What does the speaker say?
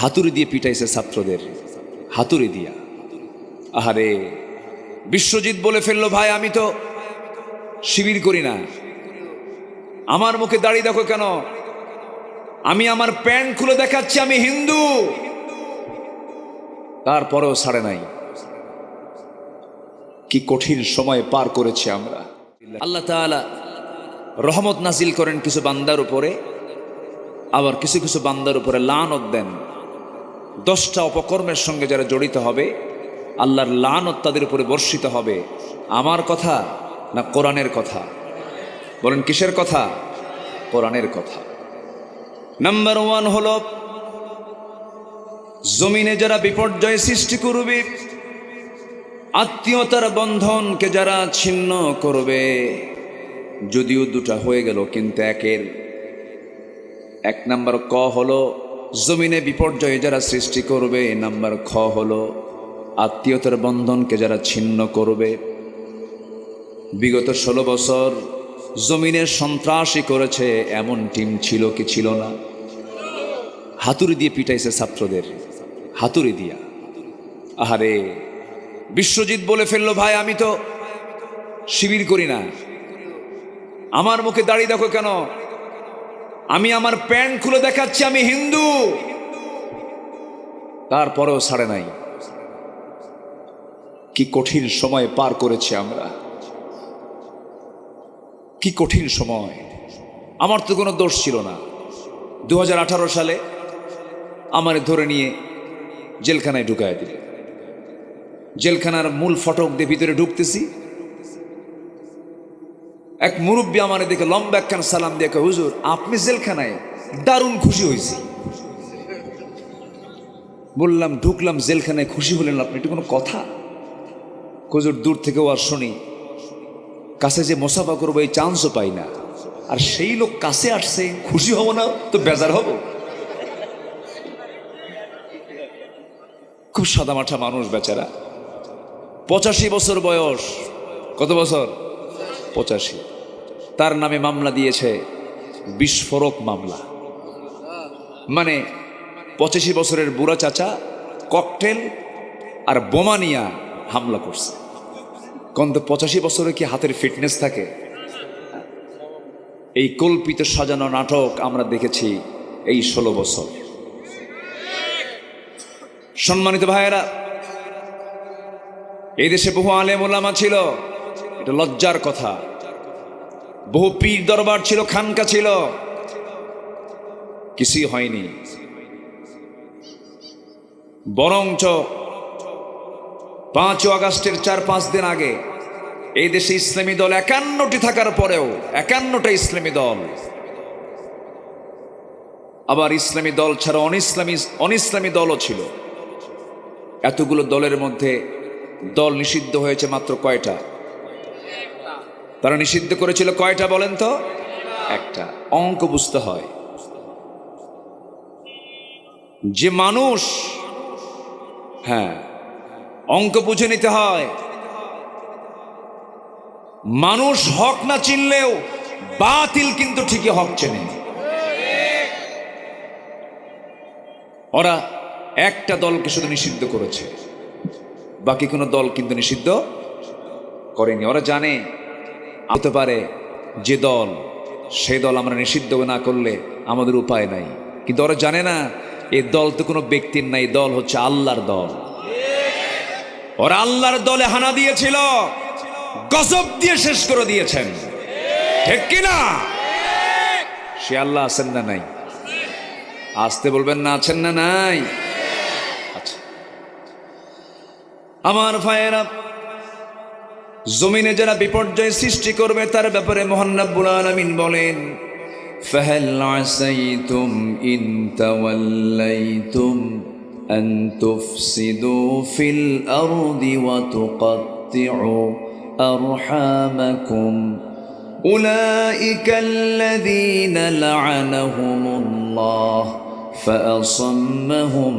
হাতুড়ি দিয়ে পিটাইছে ছাত্রদের। হাতুড়ি দিয়া। আহারে, বিশ্বজিৎ বলে ফেলল, ভাই, আমি তো শিবির করি না। আমার মুখে দাড়ি দেখো কেন? আমি আমার প্যান্ট খুলে দেখাচ্ছি, আমি হিন্দু। তারপরেও ছাড়ে নাই। কি কঠিন সময় পার করেছি আমরা। আল্লাহ রহমত নাজিল করেন কিছু বান্দার উপরে, আবার কিছু কিছু বান্দার উপরে লানত দেন। দশটা অপকর্মের সঙ্গে যারা জড়িত হবে, আল্লাহর লানত তাদের উপরে বর্ষিত হবে। আমার কথা না কোরআনের কথা? বলেন, কিসের কথা? কোরআনের কথা। নাম্বার ওয়ান হল, জমিনে যারা বিপর্যয় সৃষ্টি করবে, আত্মীয়তার বন্ধনকে যারা ছিন্ন করবে, যদিও দুটা হয়ে গেল, কিন্তু একের। এক নাম্বার ক হলো জমিনে বিপর্যয়ে যারা সৃষ্টি করবে, নাম্বার খ হলো আত্মীয়তার বন্ধনকে যারা ছিন্ন করবে। বিগত ষোলো বছর জমিনের সন্ত্রাসী করেছে এমন টিম ছিল কি ছিল না? হাতুড়ি দিয়ে পিটাইছে ছাত্রদের। হাতুড়ি দিয়া। আহারে, বিশ্বজিৎ বলে ফেলল, ভাই, আমি তো শিবির করি না। আমার মুখে দাড়ি দেখো কেন? আমি আমার প্যান্ট খুলে দেখাচ্ছি, আমি হিন্দু। তারপরেও ছাড়ে নাই। কি কঠিন সময় পার করেছি আমরা। কি কঠিন সময়। আমার তো কোনো দোষ ছিল না। দু হাজার আঠারো সালে আমার ধরে নিয়ে জেলখানায় ঢুকায় দিল। জেলখানার মূল ফটক দিয়ে ভিতরে ঢুকতেছি। এক মুরব্বী আমার দেখে লম্বা একখান সালাম দিয়ে হুজুর, আপনি জেলখানায় দারুণ খুশি হয়েছি। বললাম, ঢুকলাম জেলখানায় খুশি হলেন আপনি, এটা কোনো কথা? হুজুর, দূর থেকেও আর শুনি, কাছে যে মোসাফা করব এই চান্সও পাই না। আর সেই লোক কাছে আসছে, খুশি হব না তো বেজার হব? খুব সাদামাঠা মানুষ বেচারা। পঁচাশি বছর বয়স। কত বছর? পঁচাশি। তার নামে মামলা দিয়েছে বিস্ফোরক মামলা। মানে পঁচাশি বছরের বুড়া চাচা ককটেল আর বোমা নিয়া হামলা করছে। কন্ত পঁচাশি বছরে কি হাতের ফিটনেস থাকে? এই কল্পিত সাজানো নাটক আমরা দেখেছি এই ষোলো বছর। সম্মানিত ভাইয়েরা এই দেশে বহু আলেম ওলামা ছিল। লজ্জার কথা। বহু পীর দরবার ছিল, খানকা ছিল। কিছুই হয়নি। বরঞ্চ পাঁচ আগস্টের চার পাঁচ দিন আগে এই দেশে ইসলামী দল একান্নটি থাকার পরেও, একান্নটা ইসলামী দল। আবার ইসলামী দল ছাড়া অনিসলামী অনিসলামী দলও ছিল। এতগুলো দলের মধ্যে দল নিষিদ্ধ হয়েছে মাত্র কয়টা? তারা নিষিদ্ধ করেছিল কয়টা বলেন তো? একটা। অঙ্ক বুঝতে হয়। যে মানুষ হ্যাঁ অঙ্ক বুঝে নিতে হয়। মানুষ হক না চিনলেও বাতিল কিন্তু ঠিকই হক চেনে। ওরা একটা দলকে শুধু নিষিদ্ধ করেছে। বাকি কোনো দল কিন্তু নিষিদ্ধ করেনি। ওরা জানে হতে পারে যে দল, সে দল আমরা নিষিদ্ধ না করলে আমাদের উপায় নাই। কিন্তু ওরা জানে না এই দল তো কোনো ব্যক্তির নাই দল হচ্ছে আল্লাহর দল। ওরা আল্লাহর দলে হানা দিয়েছিল, গজব দিয়ে শেষ করে দিয়েছেন। ঠিক কিনা সে আল্লাহ আছেন না নাই? আসতে বলবেন না আছেন না নাই? আচ্ছা। আমার ভাইয়েরা জমিনে যারা বিপর্যয় সৃষ্টি করবে তার ব্যাপারে মোহান্নাবুল আলমিন বলেন فهل عسيتم إن توليتم أن تفسدوا في الأرض وتقطعوا أرحامكم أولئك الذين لعنهم الله فأصمهم